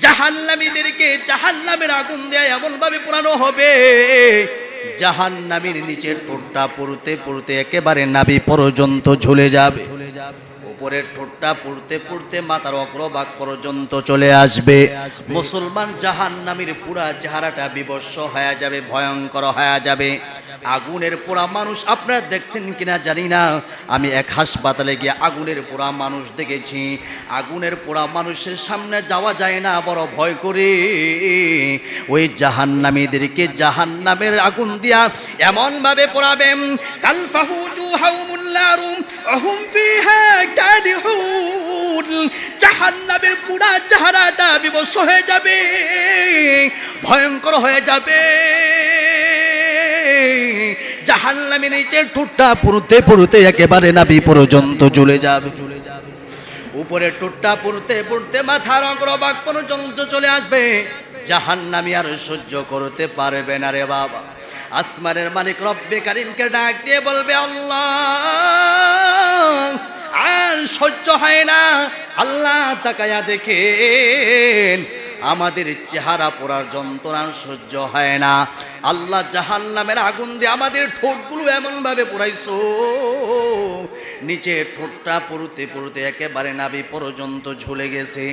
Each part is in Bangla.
জাহান্নামীদেরকে জাহান্নামের আগুন দেয় এমনভাবে পোড়ানো হবে। জাহান্নামীর নিচের টোটটা পড়তে পড়তে একেবারে নাবি পর্যন্ত ঝুলে যাবে। উপরের ঠোঁটটা পড়তে পুড়তে মাথার অগ্রভাগ পর্যন্ত চলে আসবে। মুসলমান জাহান্নামীর পুরা চেহারাটা বিবস্ব হয়ে যাবে ভয়ঙ্কর হয়ে যাবে। আগুনের পোড়া মানুষ আপনারা দেখছেন কিনা জানি না। আমি এক হাসপাতালে গিয়ে আগুনের পোড়া মানুষ দেখেছি। আগুনের পোড়া মানুষের সামনে যাওয়া যায় না বড় ভয় করে। ওই জাহান্নামীদেরকে জাহান্নামের আগুন দিয়া এমন ভাবে পোড়াবেন কালফাহু জুহাউমুল্লারুম অহুম ফিহা কাদিহুন। জাহান্নামের পুরা চেহারাটা বিবস্ব হয়ে যাবে, ভয়ঙ্কর হয়ে যাবে। জাহান্নামের নিচে ঠোঁটটা পুরুতে পুরুতে একেবারে নাবি পর্যন্ত চলে যাবে। চলে যাবে উপরে ঠোঁটটা পুরুতে পুরুতে মাথার অগ্রভাগ পর্যন্ত চলে আসবে। জাহান্নামি আর সহ্য করতে পারবে না রে বাবা। আসমানের মালিক রব্বে কারিমকে ডাক দিয়ে বলবে, আল্লাহ! আর সহ্য হয় না। আল্লাহ তাকায়া দেখেন আমাদের চেহারা পোড়ার যন্ত্রণা সহ্য হয় না। আল্লাহ জাহান নামের আগুন দিয়ে আমাদের ঠোঁটগুলো এমনভাবে পোড়াইছো। নিচে ঠোঁটটা পুরুতে পুরুতে একেবারে নাবি পর্যন্ত ঝুলে গেছে।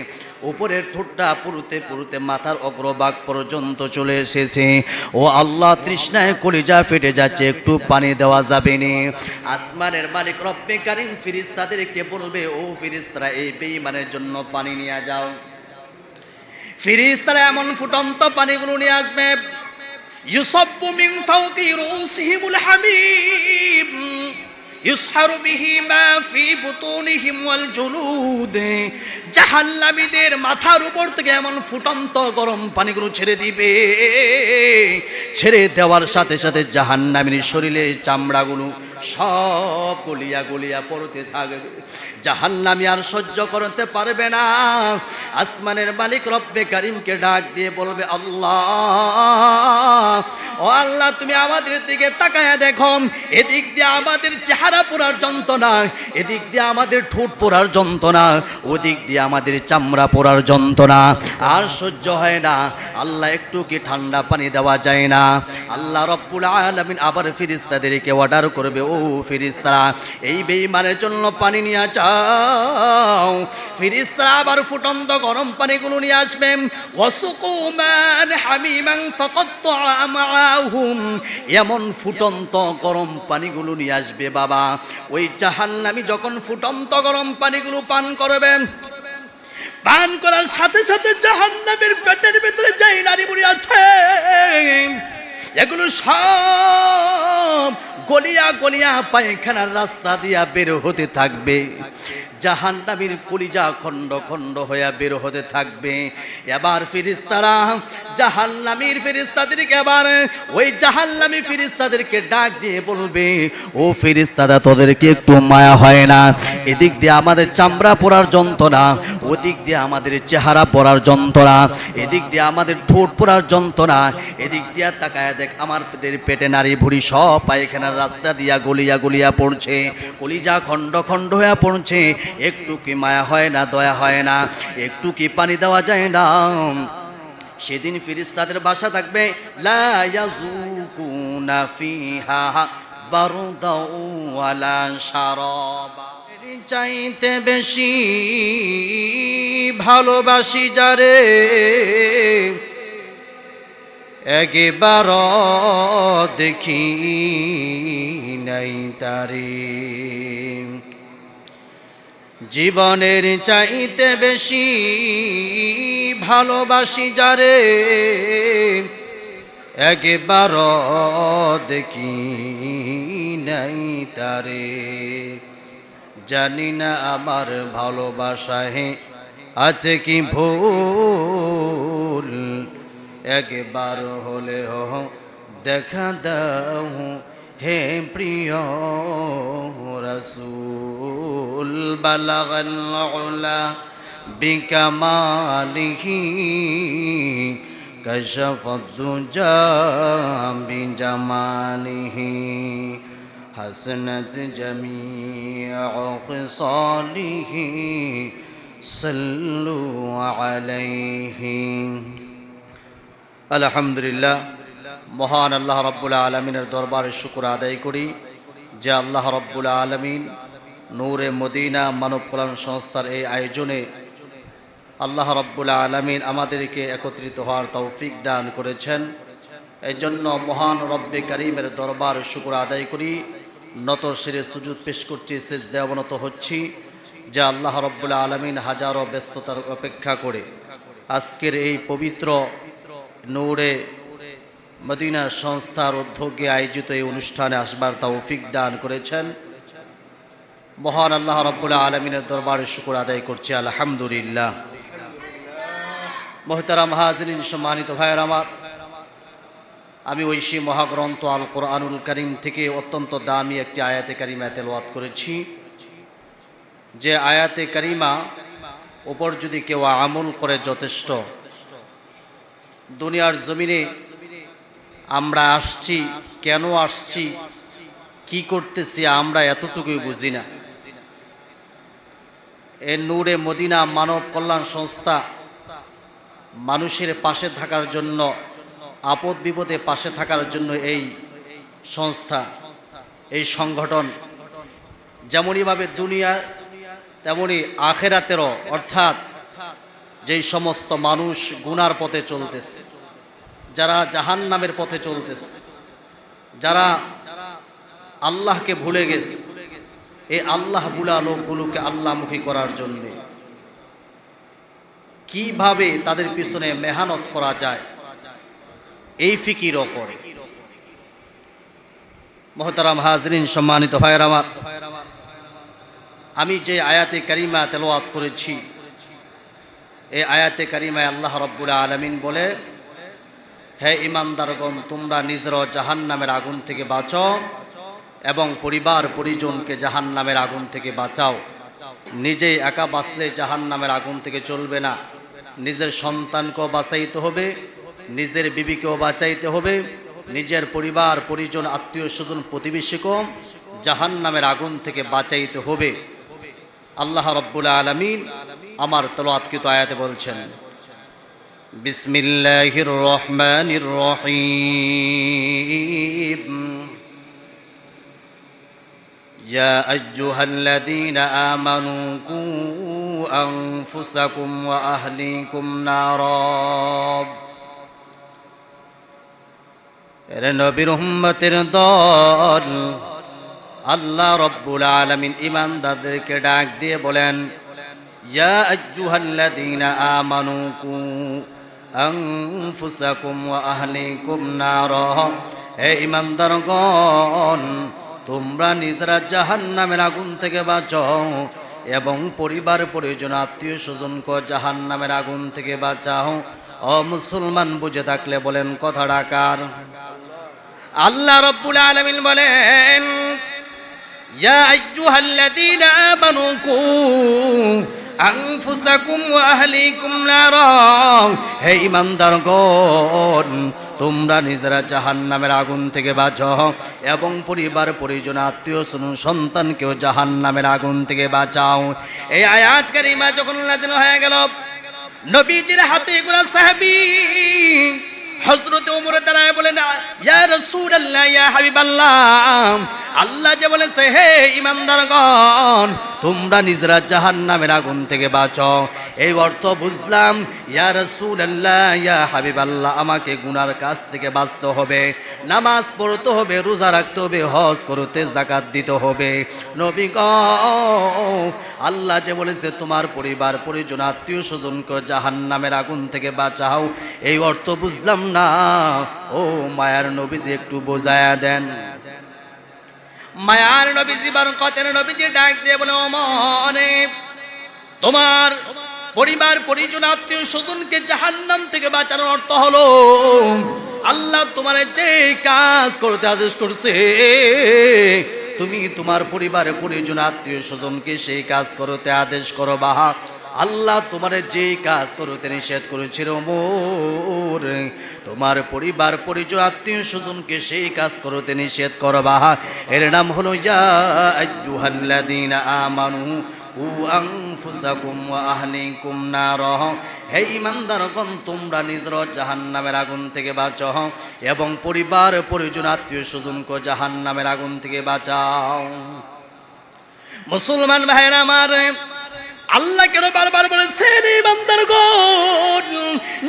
উপরের ঠোঁটটা পুরুতে পুরুতে মাথার অগ্রভাগ পর্যন্ত চলে এসেছে। ও আল্লাহ, তৃষ্ণায় কলিজা ফেটে যাচ্ছে, একটু পানি দেওয়া যাবে নি। আসমানের মালিক রব্বে কারিম ফিরিস্তাদেরকে বলবে, ও ফিরিস্তারা, এই বেঈমানের জন্য পানি নিয়ে যাও। ফিরিস্তারা এমন ফুটন্ত পানিগুলো নিয়ে আসবে। ইউসফ মিন ফাউকি রুসিহিমুল হামিম। ইউসহারু বিহি ফি বুতুনিহিম ওয়াল মাথার উপর থেকে এমন ফুটন্ত গরম পানিগুলো ছেড়ে দিবে। ছেড়ে দেওয়ার সাথে সাথে জাহান্নামীর শরীরে চামড়াগুলো সব গলিয়া গলিয়া পড়তে থাকবে জাহান্নামী আর সহ্য করতে পারবে না। আসমানের মালিক রব্বে কারিমকে ডাক দিয়ে বলবে, আল্লাহ, ও আল্লাহ, তুমি আমাদের দিকে তাকায়া দেখো। এদিক দিয়ে আমাদের চেহারা পোড়ার যন্ত্রণা, এদিক দিয়ে আমাদের ঠোঁট পোড়ার যন্ত্রণা, ওদিক দিয়ে আমাদের চামড়া পোড়ার যন্ত্রণা। আর সহ্য হয় না, আল্লাহ একটু কি ঠান্ডা পানি দেওয়া যায় না। আল্লাহ রব্বুল আলামিন আবার ফিরিস্তাদেরকে অর্ডার করবে, ও ফিরিস্তারা এই বেঈমানের জন্য পানি নিয়ে যাও। ফিরিস্তারা আবার ফুটন্ত গরম পানিগুলো নিয়ে আসবেন ওয়াসুকুমান হামিমান ফাকাত্তা আমাহুম এমন ফুটন্ত গরম পানিগুলো নিয়ে আসবে বাবা। ওই জাহান্নামি যখন ফুটন্ত গরম পানিগুলো পান করবেন পান করার সাথে সাথে জাহান্নামের পেটের ভিতরে যাই নারী বুড়ি আছে, এগুলো সব গলিয়া গলিয়া পায়খানার রাস্তা দিয়া বের হতে থাকবে। জাহান্নামীর কলিজা খণ্ড খণ্ড হইয়া বের হতে থাকবে। এবার ফিরিস্তারা জাহান্নামীর ফিরিস্তাদেরকে এবার ওই জাহান্নামী ফিরিস্তাদেরকে ডাক দিয়ে বলবে, ও ফিরিস্তারা, তোদেরকে একটু মায়া হয় না? এদিক দিয়ে আমাদের চামড়া পড়ার যন্ত্রণা, ওদিক দিয়ে আমাদের চেহারা পড়ার যন্ত্রণা, এদিক দিয়ে আমাদের ঠোঁট পড়ার যন্ত্রণা, এদিক দিয়ে তাকায় দেখ আমার পেটে নারী ভুড়ি সব পায়খানার রাস্তা দিয়া গলিয়া গলিয়া পড়ছে, কলিজা খণ্ড খণ্ড হয়ে পড়ছে একটু কি মায়া হয় না, দয়া হয় না, একটু কি পানি দেওয়া যায় না। সেদিন ফিরিস তাদের বাসা থাকবে চাইতে বেশি ভালোবাসি যারে একবার দেখি নাই তারে। জীবনের চাইতে বেশি ভালোবাসি যারে একবার দেখি নাই তারে। জানি না আমার ভালোবাসায় আছে কি ভুল? একবার হলেও দেখা দাও হে প্রিয়। রসুল বালাগাল উলা বিকামালিহি كشف الدجى بجماله حسنت جميع خصاله صلوا عليه আলহামদুলিল্লাহ মহান আল্লাহ রব্বুল আলমিনের দরবারে শুকুর আদায় করি যে আল্লাহ রব্বুল আলমিন নূরে মদিনা মানব কল্যাণ সংস্থার এই আয়োজনে আল্লাহ রব্বুল আলমিন আমাদেরকে একত্রিত হওয়ার তৌফিক দান করেছেন। এই জন্য মহান রব্বে করিমের দরবার শুকুর আদায় করি। নত শিরে সুজুদ পেশ করছি শেষ দেবনত হচ্ছি, যে আল্লাহ রব্বুল আলমিন হাজারো ব্যস্ততার অপেক্ষা করে। আজকের এই পবিত্র নূরে মদিনা সংস্থার উদ্যোগে আয়োজিত এই অনুষ্ঠানে আসবার তৌফিক দান করেছেন। মহান আল্লাহ রব্বুল্লাহ আলমিনের দরবারে শুকুর আদায় করছি, আলহামদুলিল্লাহ। মোহতারাম হাজরিন, সম্মানিত ভাইয়ের আমার, আমি ঐশী মহাগ্রন্থ আল কোরআনুল করিম থেকে অত্যন্ত দামি একটি আয়াতে কারিমা তেলওয়াত করেছি। যে আয়াতে কারিমা ওপর যদি কেউ আমল করে যথেষ্ট, দুনিয়ার জমিনে আমরা আসছি, কেন আসছি, কি করতেছি আমরা এতটুকুই বুঝি না। এ নূরে মদিনা মানব কল্যাণ সংস্থা মানুষের পাশে থাকার জন্য, আপদ বিপদে পাশে থাকার জন্য এই সংস্থা, এই সংগঠন যেমনইভাবে দুনিয়া তেমনি আখেরাতেরও, অর্থাৎ যেই সমস্ত মানুষ গুনার পথে চলতেছে। যারা জাহান নামের পথে চলতেছে, যারা আল্লাহকে ভুলে গেছে, এই আল্লাহ বুলা লোকগুলোকে আল্লাহমুখী করার জন্যে কীভাবে তাদের পিছনে মেহনত করা যায়, এই ফিকিরও করে। মহতারাম হাজরিন, সম্মানিত ভাইয়ের আমার, আমি যে আয়াতে কারিমা তেলোয়াত করেছি, এই আয়াতে কারিমায় আল্লাহ রব্বুল আলমিন বলে হে ইমানদারগণ তোমরা নিজের জাহান নামের আগুন থেকে বাঁচো এবং পরিবার পরিজনকে জাহান নামের আগুন থেকে বাঁচাও। নিজেই একা বাঁচলে জাহান নামের আগুন থেকে চলবে না। নিজের সন্তানকেও বাঁচাইতে হবে, নিজের বিবিকেও বাঁচাইতে হবে, নিজের পরিবার, পরিজন, আত্মীয় স্বজন, প্রতিবেশীকেও জাহান নামের আগুন থেকে বাঁচাইতে হবে। আল্লাহ রব্বুল আলমিন আমার তলোয়াতকৃত আয়াতে বলছেন বিসমিল্লাহির রহমানির রহিম يا أيها الذين آمنوا قوا أنفسكم وأهليكم نارا এর নবীর উম্মতের দল আল্লাহ রব্বুল আলমিন ইমানদারদেরকে ডাক দিয়ে বলেন ইয়া আজ্জুহাল্লাযীনা আমানু কু আনফুসাকুম ওয়া আহলিকুম নারা হে ইমানদারগণ, তোমরা নিজেরা জাহান্নামের আগুন থেকে বাঁচাও এবং পরিবার, পরিজন, আত্মীয় স্বজনকে জাহান্নামের আগুন থেকে বাঁচাও। ও মুসলমান, বুঝে থাকলে বলেন কথা ডাকার আল্লাহ রব্বুল আলমিন বলেন, ইয়া আইয়ুহাল্লাযীনা আমানু আনফুসাকুম ওয়া আহলিকুম নারা হে ঈমানদারগণ, তোমরা নিজেরা জাহান নামের আগুন থেকে বাঁচাও এবং পরিবার, পরিজন, আত্মীয় স্বজন সন্তানকেও জাহান্নামের আগুন থেকে বাঁচাও। এই আয়াত কারিমা যখন নাযিল হয়ে গেল, নবীজির হাতে এগুলো সাহাবী হজরত উমর দাঁড়ায় বলেন, ইয়া রাসূলুল্লাহ, ইয়া হাবিবাল্লাহ। আল্লাহ যে বলেছে, হে ইমানদারগণ তোমরা নিজেরা জাহান্নামের আগুন থেকে বাঁচো। এই অর্থ বুঝলাম, ইয়া রাসূলুল্লাহ, ইয়া হাবিবাল্লাহ, আমাকে গুনার কাছ থেকে বাঁচতে হবে। নামাজ পড়তে হবে, রোজা রাখতে হবে, হজ করতে জাকাত দিতে হবে। নবী গ, আল্লাহ যে বলেছে, তোমার পরিবার, পরিজন আত্মীয় স্বজনকে জাহান্নামের আগুন থেকে বাঁচাও। এই অর্থ বুঝলাম না। ও মায়ার নবীজি, একটু বোঝায়া দেন। মায়ার নবীজি বরকতের নবীজি ডাক দিয়ে বলে মনে তোমার পরিবার, পরিজন, আত্মীয় স্বজনকে জাহান্নাম থেকে বাঁচানোর অর্থ হলো, আল্লাহ তোমার যে কাজ করতে আদেশ করছে, তুমি তোমার পরিবারে, পরিজন, আত্মীয় স্বজনকে সেই কাজ করতে আদেশ করো বাহা আল্লাহ তোমার যে কাজ করতে নিষেধ করেছিল মোর। তোমার পরিবার পরিচয় আত্মীয় স্বজনকে সেই কাজ করতে নিষেধ করবা। এর নাম হলো, ইয়া আমানু কু আনফুসাকুম ওয়া আহলিকুম নারহ হে ইমানদারগণ তোমরা নিজের জাহান্নামের আগুন থেকে বাঁচো এবং পরিবার, পরিজন, আত্মীয় স্বজনকে জাহান্নামের আগুন থেকে বাঁচাও। মুসলমান ভাইরা আমার আল্লাহ কেন বারবার বলেছেন এই বান্দার গণ,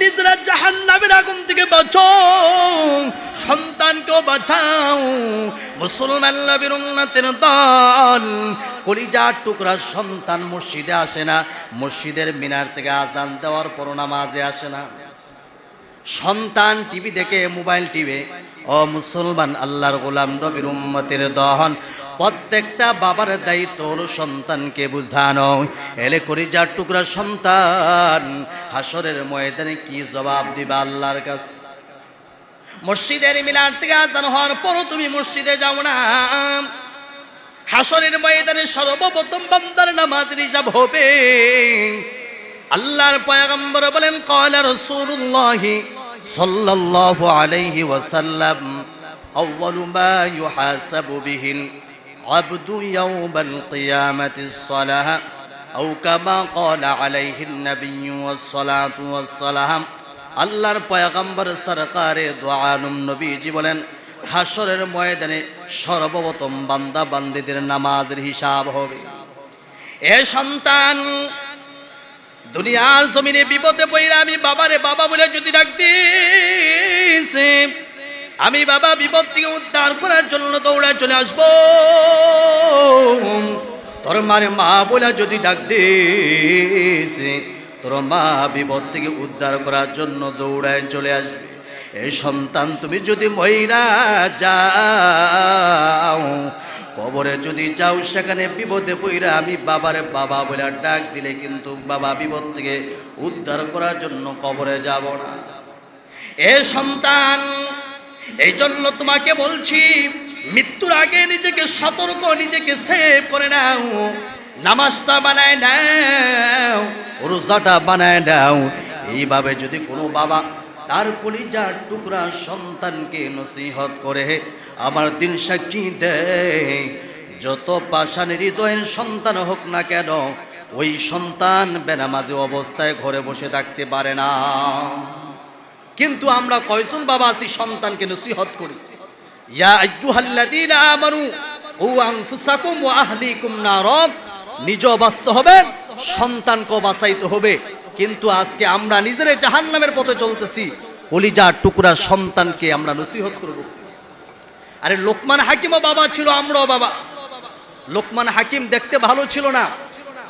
নিজেরা জাহান নামের আগুন থেকে বাঁচো সন্তানকেও বাঁচাও। মুসলমান নবীর উন্নতের দল কলিজার টুকরা সন্তান মসজিদে আসে না, মসজিদের মিনার থেকে আজান দেওয়ার পর নামাজে আসে না। সন্তান টিভি দেখে, মোবাইল টিভি। ও মুসলমান, আল্লাহর গোলাম নবীর উম্মতের দহন প্রত্যেকটা বাবার দায়িত্ব হলো সন্তানকে বুঝানো। এলে করি যার টুকরা সন্তান, হাসরের ময়দানে কি জবাব দিবা আল্লাহর কাছে? মসজিদের মিনার থেকে আজান হওয়ার পরও তুমি মসজিদে যাও না। হাসরের ময়দানে সর্বপ্রথম বান্দার নামাজের হিসাব হবে। আল্লাহর পয়গম্বর বলেন কয়লা রাসূলুল্লাহ সাল্লাল্লাহু আলাইহি ওয়াসাল্লাম, আউয়ালু মা ইউহাসাবু বিহিল কিয়ামাতিস সালাহ আও কামা ক্বালা আলাইহিন নাবিয়্যু ওয়াস সালাতু ওয়াস সালাম আল্লাহর পয়গম্বর সরকারে দোয়ানুম নবীজি বলেন হাসরের ময়দানে সর্বপ্রথম বান্দা বান্দিদের নামাজের হিসাব হবে। এ সন্তান, দুনিয়ার জমিনে বিপদে পইরা আমি বাবারে বাবা বলে যদি ডাক দিয়েছে আমি বাবা বিপদ থেকে উদ্ধার করার জন্য দৌড়ায় চলে আসব। তোর মারে মা বলে যদি ডাক দিয়েছে তোর মা বিপদ থেকে উদ্ধার করার জন্য দৌড়ায় চলে আসবে এই সন্তান, তুমি যদি মহিলা যাও, কবরে যদি যাও, সেখানে বিপদে পইরা আমি বাবারে বাবা বলে ডাক দিলে কিন্তু বাবা বিপদ থেকে উদ্ধার করার জন্য কবরে যাব না। এ সন্তান এই জন্য তোমাকে বলছি, মৃত্যুর আগে নিজেকে সতর্ক, নিজেকে সেভ করে নাও। নামাজটা বানায় নাও, রোজাটা বানায় নাও। এইভাবে যদি কোনো বাবা তার কলিজার টুকরা সন্তানকে নসিহত করে, আমার দিন সাক্ষী দেয় যত পাষাণ হৃদয়ের সন্তান হোক না কেন, ওই সন্তান বেনামাজি অবস্থায় ঘরে বসে থাকতে পারে না। কিন্তু আমরা কয়জন বাবা আছি সন্তানকে নসিহত করি? ইয়া আইয়ুহাল্লাযীনা আমানু ও আনফুসাকুম ওয়া আহলিকুম নারব নিজ বাঁচতে হবে সন্তানকে বাঁচাইতে হবে। কিন্তু আজকে আমরা নিজের জাহান্নামের পথে চলতেছি কলিজার টুকরা সন্তানকে আমরা নসিহত করব। আরে লোকমান হাকিমও বাবা ছিল, আমরাও বাবা। লোকমান হাকিম দেখতে ভালো ছিল না,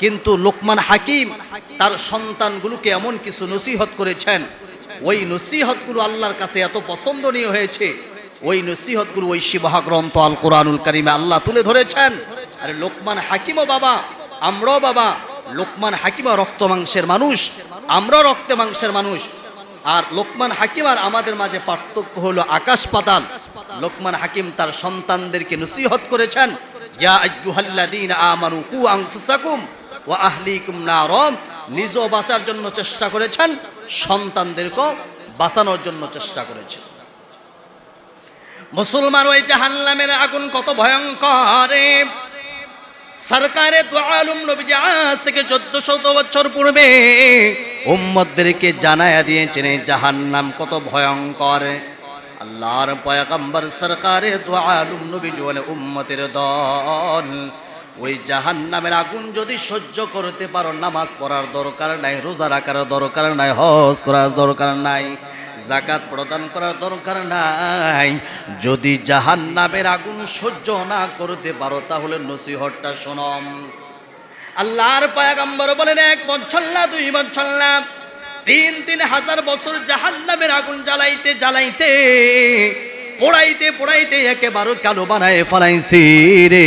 কিন্তু লোকমান হাকিম তার সন্তানগুলোকে এমন কিছু নসিহত করেছেন ওই নসিহতগুলো আল্লাহর কাছে এত পছন্দনীয় হয়েছে। ওই নসিহতগুলো ওই শিবহা গ্রন্থ আল কোরআনুল কারিমে আল্লাহ তুলে ধরেছেন। আরে লোকমান হাকিমও বাবা, আমরাও বাবা, লোকমান হাকিমা রক্ত মাংসের মানুষ, আমরাও রক্ত মাংসের মানুষ। আর লোকমান হাকিম আর আমাদের মাঝে পার্থক্য হলো আকাশ পাতাল। লোকমান হাকিম তার সন্তানদেরকে নসিহত করেছেন আমানু কু আনফুসাকুম ওয়া আহলিকুম নারম। নিজ বাঁচার জন্য চেষ্টা করেছেন। সন্তানদেরকেও বাঁচানোর জন্য চেষ্টা করেছেন মুসলমান ওই জাহান্নামের আগুন কত ভয়ঙ্কর সরকারে তো আলম নবীজি আজ থেকে চোদ্দ শত বছর পূর্বে উম্মদদেরকে জানায়া দিয়েছেন জাহান্নাম কত ভয়ঙ্কর আল্লাহর পয়গম্বর সরকারে তো আলম নবীজি বলে, উম্মতের দল ওই জাহান্নামের আগুন যদি সহ্য করতে পারো, নামাজ পড়ার দরকার নাই, রোজা রাখার দরকার নাই, হজ করার দরকার নাই জাকাত প্রদান করার দরকার নাই, যদি জাহান নামের আগুন সহ্য না করতে পারো, তাহলে নসিহতটা শোনম। আল্লাহর পায়াগাম্বর বলেন, এক বছর না দুই বছর না তিন তিন হাজার বছর জাহান নামের আগুন জ্বালাইতে জ্বালাইতে, পোড়াইতে পোড়াইতে একেবারে কালো বানায় ফেলাইছি রে।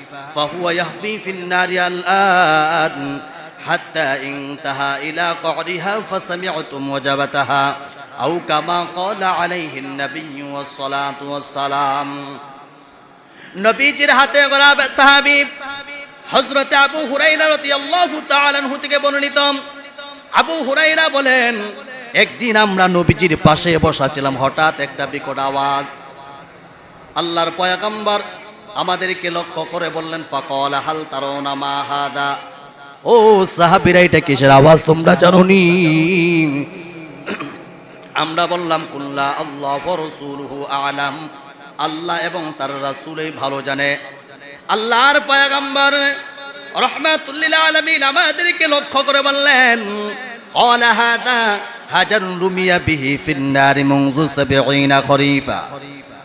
فهو يهوي في النار الآن حتى انتهى إلى قعرها فسمعتم وجبتها أو كما قال عليه النبي والصلاة والسلام নবীজির হাতে গড়া সাহাবী হযরতে আবু হুরাইরা রাদিয়াল্লাহু তাআলা আনহু থেকে বর্ণিত আবু হুরাইরা বলেন একদিন আমরা নবীজির পাশে বসা ছিলাম হঠাৎ একটা বিকট আওয়াজ আল্লাহর পয়গম্বর আমাদেরকে লক্ষ্য করে বললেন, ফাকল হাল তারা মা ও সাহাবিরা, এটা কিসের আওয়াজ তোমরা জানো নি আমরা বললাম, কুল্লা আল্লাহ রসুলহু আলাম। আল্লাহ এবং তার রাসুলই ভালো জানে। আল্লাহর পায়াগাম্বার রহমাতুল্লিল আলমিন আমাদেরকে লক্ষ্য করে বললেন অলাহাদা হাজার রুমিয়া বিহি ফিন্নারি মুংজু সাবিনা খরিফা।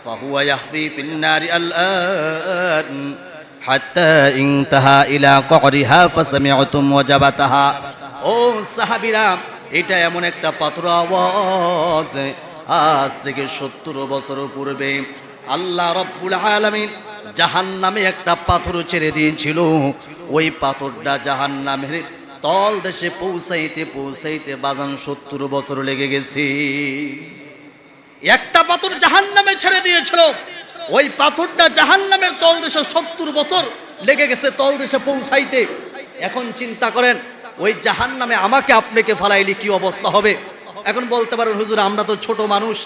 فهو يحفي في النار الآن حتى انتهى إلى قعرها فسمعتم وجبتها ও সাহাবিরা এটা এমন একটা পাথর আওয়াজ আজ থেকে সত্তর বছর পূর্বে আল্লাহ রব্বুল আলামিন জাহান নামে একটা পাথর ছেড়ে দিয়েছিল ওই পাথরটা জাহান নামের তল দেশে পৌঁছাইতে পৌঁছাইতে বাজান সত্তর বছর লেগে গেছে একটা পাথর জাহান নামে ছেড়ে দিয়েছিল। ওই পাথরটা জাহান নামের তল দেশে সত্তর বছর লেগে গেছে তল দেশে পৌঁছাইতে। এখন চিন্তা করেন, ওই জাহান নামে আমাকে আপনাকে ফালাইলে কি অবস্থা হবে? এখন বলতে পারেন, হুজুর, আমরা তো ছোট মানুষ,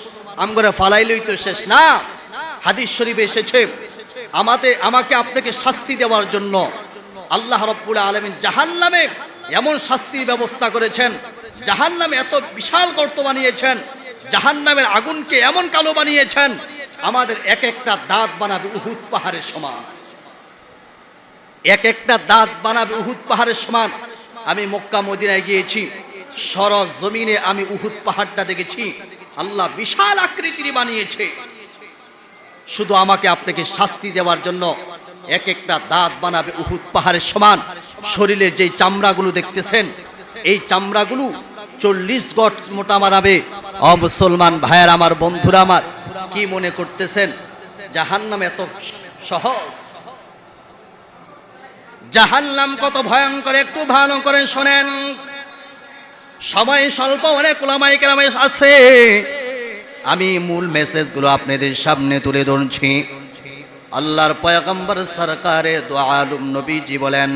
আমগরে ফালাইলেই তো শেষ না। হাদিস শরীফে এসেছে, আমাতে, আমাকে আপনাকে শাস্তি দেওয়ার জন্য আল্লাহ রব্বুল আলমিন জাহান নামে এমন শাস্তির ব্যবস্থা করেছেন। জাহান নামে এত বিশাল গর্ত বানিয়েছেন জাহান নামের আগুনকে এমন কালো বানিয়েছেন, আমাদের এক একটা দাঁত বানাবে উহুদ পাহাড়ের সমান। এক একটা দাঁত বানাবে উহুদ পাহাড়ের সমান। আমি মক্কা মদিনায় গিয়েছি সরজ জমিনে আমি উহুদ পাহাড়টা দেখেছি। আল্লাহ বিশাল আকৃতির বানিয়েছে। শুধু আমাকে আপনাকে শাস্তি দেওয়ার জন্য এক একটা দাঁত বানাবে উহুদ পাহাড়ের সমান। শরীরে যে চামড়াগুলো দেখতেছেন, এই চামড়াগুলো চল্লিশ গট মোটা মারাবে। অ মুসলমান ভাইয়ার আমার, বন্ধুরা আমার, কি মনে করতেছেন? জাহান্নাম এত সহজ? জাহান্নাম কত ভয়ঙ্কর, একটু ভালো করে শোনেন। সময় স্বল্প, অনেক ওলামাই কেরামে আছে। আমি মূল মেসেজগুলো আপনাদের সামনে তুলে ধরছি। আল্লাহর পয়গম্বর সরকারে দোয়ালুম নবীজি বলেন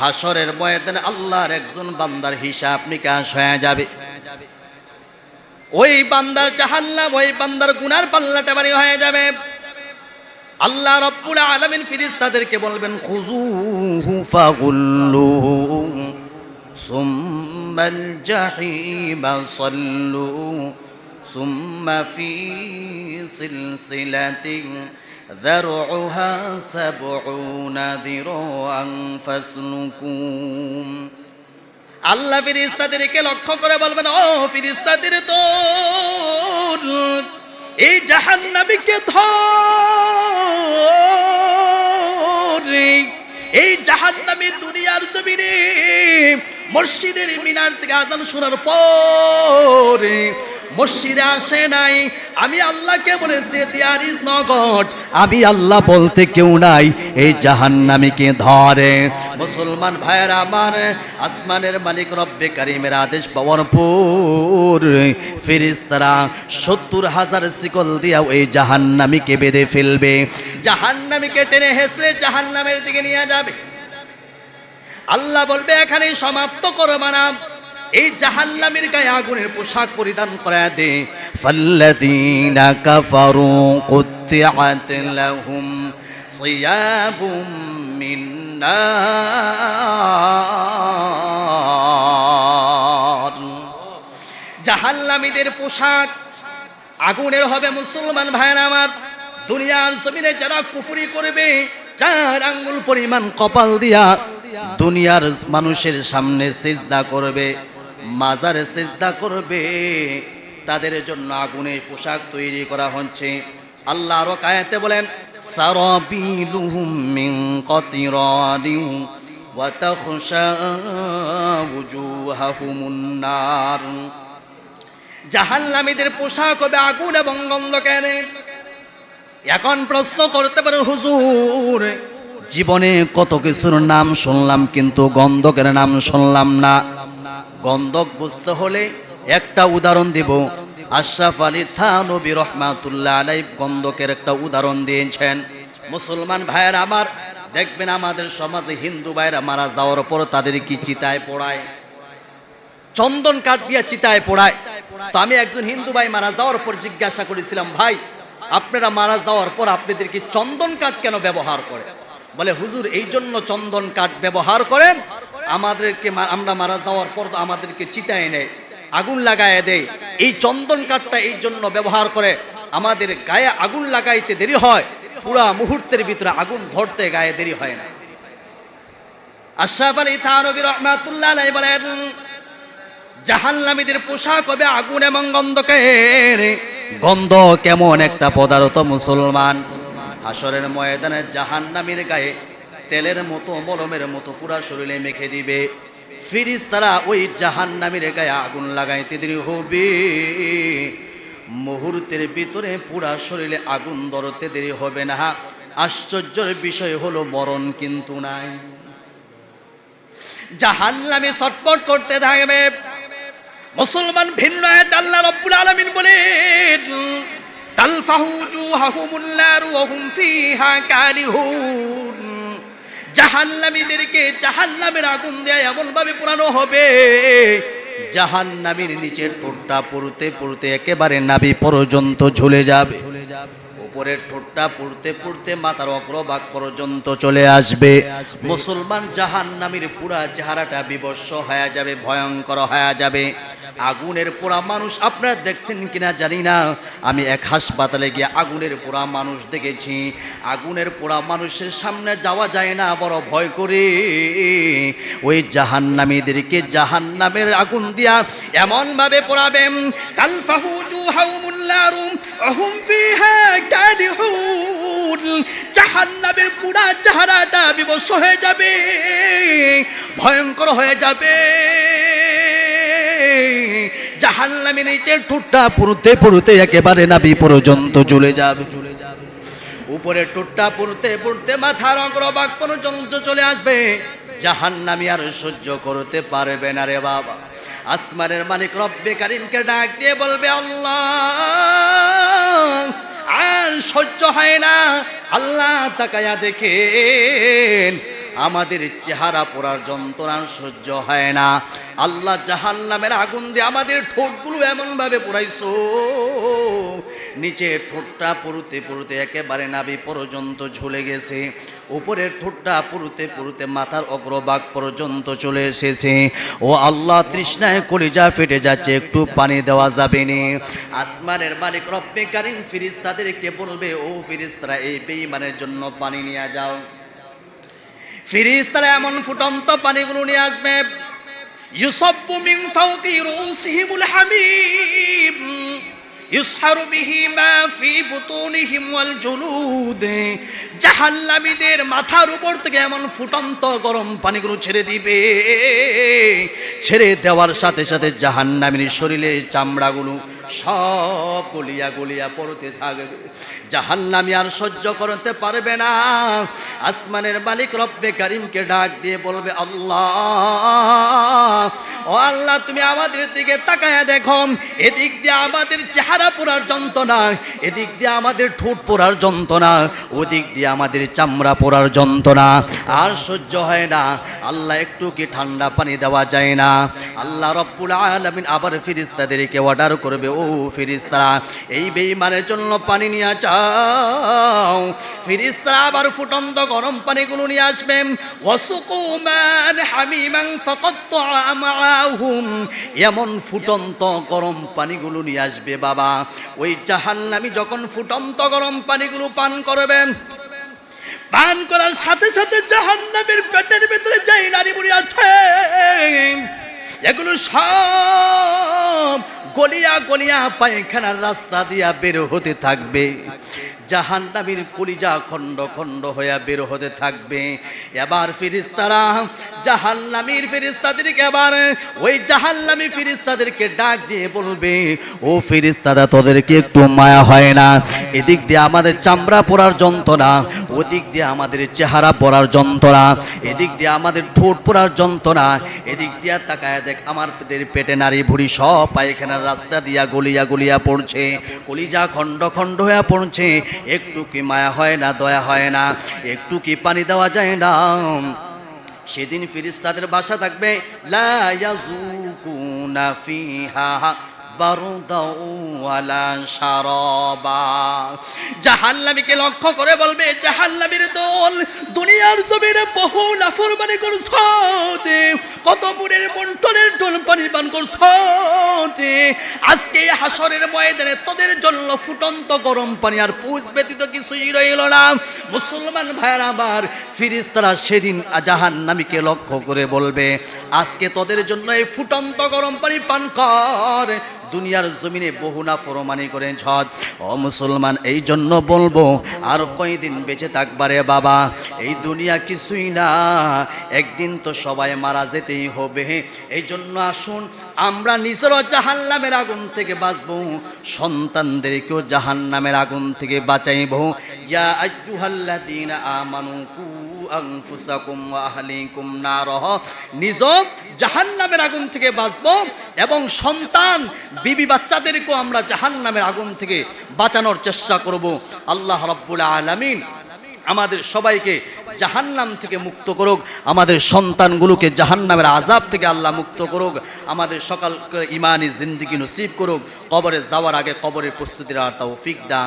হাসরের ময়দানে আল্লাহর একজন বান্দার হিসাব নিকাশ হয়ে যাবে। ওই বান্দার জাহান্নাম, ওই বান্দার গুনার পাল্লাটা বাড়ি হয়ে যাবে। আল্লাহ রব্বুল আলামিন ফিরিস্তাদেরকে বলবেন খুজুহু ফাগুল্লুহু সুম্মাল জাহিমা সাল্লু সুম্মা ফি সিলসিলাতিন ذرعها سبعون ذراعا فاسلكوه আল্লাহ ফিরিস্তাদেরকে লক্ষ্য করে বলবেন ও ফিরিস্তাদের তো এই জাহান্নামীকে ধরে এই জাহান্নামী দুনিয়ার জমিনে মসজিদের মিনার থেকে আজান শোনার পরে মসজিদে আসে নাই। আমি আল্লাহকে বলেছি দেয়ার ইজ নগট আমি আল্লাহ বলতে কেউ নাই, এই জাহান্নামীকে ধরে। মুসলমান ভাইয়ের আমার, আসমানের মালিক রব্বে কারিমের আদেশ পাওয়ার পর ফেরিস্তারা সত্তর হাজার শিকল দিয়া এই জাহান্নামীকে বেঁধে ফেলবে। জাহান্নামীকে টেনে হেসড়ে জাহান্নামের দিকে নিয়ে যাবে। আল্লাহ বলবে এখানে সমাপ্ত করো মানা এই জাহান্নামের গায়ে আগুনের পোশাক পরিধান করা দে। ফাল্লাযীনা কাফারু কুত্তিআত লাহুম সিয়াবুম মিন নার। জাহান্নামীদের পোশাক আগুনের হবে মুসলমান ভাইয়ের আমার। দুনিয়ার জমিনে যারা কুফুরি করবে চার আঙ্গুল পরিমাণ কপাল দিয়া দুনিয়ার মানুষের সামনে সেজদা করবে। মাজারে সেজদা করবে, তাদের জন্য আগুনের পোশাক তৈরি করা হচ্ছে। আল্লাহ আরও কায়াতে বলেন, সারাবিলুহুম মিন কতিরানিন ওয়া তাখশা উজুহাহুমুন নার। জাহান্নামীদের পোশাক হবে আগুন এবং গন্ধ কেন এখন প্রশ্ন করতে পারেন হুজুর, জীবনে কত কিছুর নাম শুনলাম, কিন্তু গন্ধকের নাম শুনলাম না। গন্ধক বুঝতে হলে একটা উদাহরণ দিব। আশরাফ আলী থানবী রহমাতুল্লাহ আলাই গন্ধকের একটা উদাহরণ দিয়েছেন। মুসলমান ভাইয়ের আমার, দেখবেন আমাদের সমাজে হিন্দু ভাইয়েরা মারা যাওয়ার পর তাদের কি চিতায় পড়ায়? চন্দন কাঠ দিয়া চিতায় পড়ায়। তো আমি একজন হিন্দু ভাই মারা যাওয়ার পর জিজ্ঞাসা করেছিলাম, ভাই, আপনারা মারা যাওয়ার পর আপনাদের কি চন্দন কাঠ কেন ব্যবহার করে বলে, হুজুর এই জন্য চন্দন কাঠ ব্যবহার করেন আমাদেরকে আমরা মারা যাওয়ার পর আমাদেরকে চিতায় নেয়, আগুন লাগায় দেয়। এই চন্দন কাঠটা এই জন্য ব্যবহার করে আমাদের গায়ে আগুন লাগাইতে দেরি হয়, পুরা মুহূর্তের ভিতরে আগুন ধরতে গায়ে দেরি হয় না। আশরাফ আলী রহমাতুল্লাহ বলেন, জাহান্নামীদের পোশাক হবে আগুন এবং গন্ধকের। গন্ধ কেমন একটা পদার্থ মুসলমান। হাসরের ময়দানে জাহান্নামীর গায়ে তেলের মতো, মলমের মতো পুরা শরীরে মেখে দিবে। ফিরিস তারা ওই জাহান্নামীর গায়ে আগুন লাগাইতে দেরি হবে। মুহূর্তের ভিতরে পুরা শরীরে আগুন ধরতে দেরি হবে না। আশ্চর্যের বিষয় হলো, মরণ কিন্তু নাই। জাহান্নামে ছটপট করতে থাকবে। মুসলমান ভিন্ন আল্লাহ রাব্বুল আলামিন বলেন, তালফাহু জুহাহুমুন নার ওয়া হুম ফিহা কালিহুন। জাহান্নামীদেরকে জাহান্নামের আগুন দেয়া এমন ভাবে পোড়ানো হবে। জাহান্নামীর নিচের ঠোঁটটা পুরতে পুরতে একেবারে নাভি পর্যন্ত ঝুলে যাবে। উপরের ঠোঁটটা পড়তে পড়তে মাথার অগ্রভাগ পর্যন্ত চলে আসবে। মুসলমান জাহান্নামীর পুরা চেহারাটা বিবস্ব হয়ে যাবে, ভয়ঙ্কর হয়ে যাবে। আগুনের পোড়া মানুষ আপনারা দেখছেন কিনা জানি না। আমি এক হাসপাতালে গিয়ে আগুনের পোড়া মানুষ দেখেছি। আগুনের পোড়া মানুষের সামনে যাওয়া যায় না, বড় ভয় করে। ওই জাহান্নামীদেরকে জাহান্নামের আগুন দিয়া এমন ভাবে পোড়াবেন জাহান্নামের পুরা চেহারাটা বিবস্ব হয়ে যাবে, ভয়ঙ্কর হয়ে যাবে। জাহান্নামের নিচের ঠোঁটটা পুরুতে পুরুতে একেবারে নাভি পর্যন্ত ঝুলে যাবে। ঝুলে যাবে উপরে ঠোঁটটা পুরতে পুরতে মাথার অগ্রভাগ পর্যন্ত চলে আসবে। জাহান্নামি আর সহ্য করতে পারবে না রে বাবা। আসমানের মালিক রব্বে কারিমকে ডাক দিয়ে বলবে, আল্লাহ, আর সহ্য হয় না। আল্লাহ তাকায়া দেখেন আমাদের চেহারা পোড়ার যন্ত্রণা সহ্য হয় না। আল্লাহ জাহান নামের আগুন দিয়ে আমাদের ঠোঁটগুলো এমনভাবে পোড়াইছো। নিচে ঠোঁটটা পুরুতে পুরুতে একেবারে নাভি পর্যন্ত ঝুলে গেছে। উপরের ঠোঁটটা পুরুতে পুরুতে মাথার অগ্রভাগ পর্যন্ত চলে এসেছে। ও আল্লাহ, তৃষ্ণায় কলিজা ফেটে যাচ্ছে, একটু পানি দেওয়া যাবে নি। আসমানের মালিক রব্বে কারিম ফিরিস্তাদেরকে বলবে, ও ফিরিস্তারা, এই বেঈমানের জন্য পানি নিয়ে যাও। ফিরিস্তারা এমন ফুটন্ত পানিগুলো নিয়ে আসবে। ইউসব্বু মিন ফাওকি রুসিহিমুল হামিম। ইউসহারু বিহি মা ফি বুতুনিহিম ওয়াল জুলুদ। জাহান্নামীদের মাথার উপর থেকে এমন ফুটন্ত গরম পানিগুলো ছেড়ে দিবে। ছেড়ে দেওয়ার সাথে সাথে জাহান্নামীর শরীরের চামড়াগুলো সব গলিয়া গলিয়া পড়তে থাকবে। জাহান্নামি আর সহ্য করতে পারবে না। আসমানের মালিক রব্বে কারিমকে ডাক দিয়ে বলবে, আল্লাহ, ও আল্লাহ, তুমি আমাদের দিকে তাকায়া দেখো। এদিক দিয়ে আমাদের চেহারা পোড়ার যন্ত্রণা, এদিক দিয়ে আমাদের ঠোঁট পোড়ার যন্ত্রণা, ওদিক দিয়ে আমাদের চামড়া পোড়ার যন্ত্রণা। আর সহ্য হয় না। আল্লাহ, একটু কি ঠান্ডা পানি দেওয়া যায় না? আল্লাহ রব্বুল আলামিন আবার ফিরিস্তাদেরকে অর্ডার করবে ও ফিরিস্তারা, এই বেঈমানের জন্য পানি নিয়ে যাও। ফিরিস্তারা আবার ফুটন্ত গরম পানিগুলো নিয়ে আসবেন ওয়াসুকুমান হামিমান ফাকাত্তা আমাহুম এমন ফুটন্ত গরম পানিগুলো নিয়ে আসবে বাবা। ওই জাহান্নামী যখন ফুটন্ত গরম পানিগুলো পান করবেন পান করার সাথে সাথে জাহান্নামের পেটের ভিতরে যাই নারী বুড়ি আছে, এগুলো সব গলিয়া গলিয়া পায়খানার রাস্তা দিয়া বের হতে থাকবে। জাহান্নামীর কলিজা খণ্ড খণ্ড হইয়া বের হতে থাকবে। এবার ফিরিস্তারা জাহান্নামীর ফিরিস্তাদেরকে এবার ওই জাহান্নামী ফিরিস্তাদেরকে ডাক দিয়ে বলবে, ও ফিরিস্তারা তোদেরকে একটু মায়া হয় না। এদিক দিয়ে আমাদের চামড়া পড়ার যন্ত্রণা, ওদিক দিয়ে আমাদের চেহারা পড়ার যন্ত্রণা, এদিক দিয়ে আমাদের ঠোঁট পড়ার যন্ত্রণা, এদিক দিয়া তাকায় দেখ, আমার পেটে নারী ভুড়ি সব পায়খানার রাস্তা দিয়া গলিয়া গলিয়া পড়ছে। কলিজা খণ্ড খণ্ড হয়ে পড়ছে। একটু কি মায়া হয় না, দয়া হয় না? একটু কি পানি দেওয়া যায় না? সেদিন ফিরিস্তাদের বাসা থাকবে। লা ইয়াযুকুনা ফিহা। জাহান্নামীকে লক্ষ্য করে বলবে, জাহান্নামীর দল দুনিয়ার জমিনে বহু নাফরমানি করছ কত মুরের মন্টনের টোল পানি পান করছ আজকে হাসরের ময়দানে তোদের জন্য ফুটন্ত গরম পানি আর পুজ ব্যতীত কিছুই রইল না। মুসলমান ভাইয়ার আমার, ফিরিস্তারা সেদিন জাহান্নামীকে লক্ষ্য করে বলবে, আজকে তোদের জন্য এই ফুটন্ত গরম পানি পান কর। দুনিয়ার জমিনে বহু না ফরমানি করে ঝদ ও মুসলমান, এই জন্য বলব, আর কয়দিন বেঁচে থাকবারে বাবা? এই দুনিয়া কিছুই না, একদিন তো সবাই মারা যেতেই হবে। এই জন্য আসুন, আমরা নিজেরও জাহান নামের আগুন থেকে বাঁচবো, সন্তানদেরকেও জাহান নামের আগুন থেকে বাঁচাইব। ইয়া আইয়ুহাল্লাযীনা আমানু কু আনফুসাকুম ওয়া আহলিকুম নারহ নিজ জাহান্নামের আগুন থেকে বাঁচবো এবং সন্তান, বিবি বাচ্চাদেরকেও আমরা জাহান্নামের আগুন থেকে বাঁচানোর চেষ্টা করব। আল্লাহ রাব্বুল আলামিন আমাদের সবাইকে জাহান্নাম থেকে মুক্ত করুক। আমাদের সন্তানগুলোকে জাহান্নামের আজাব থেকে আল্লাহ মুক্ত করুক। আমাদের সকাল ইমানি জিন্দিগি নসিব করুক। কবরে যাওয়ার আগে কবরের প্রস্তুতির আর তৌফিক দান।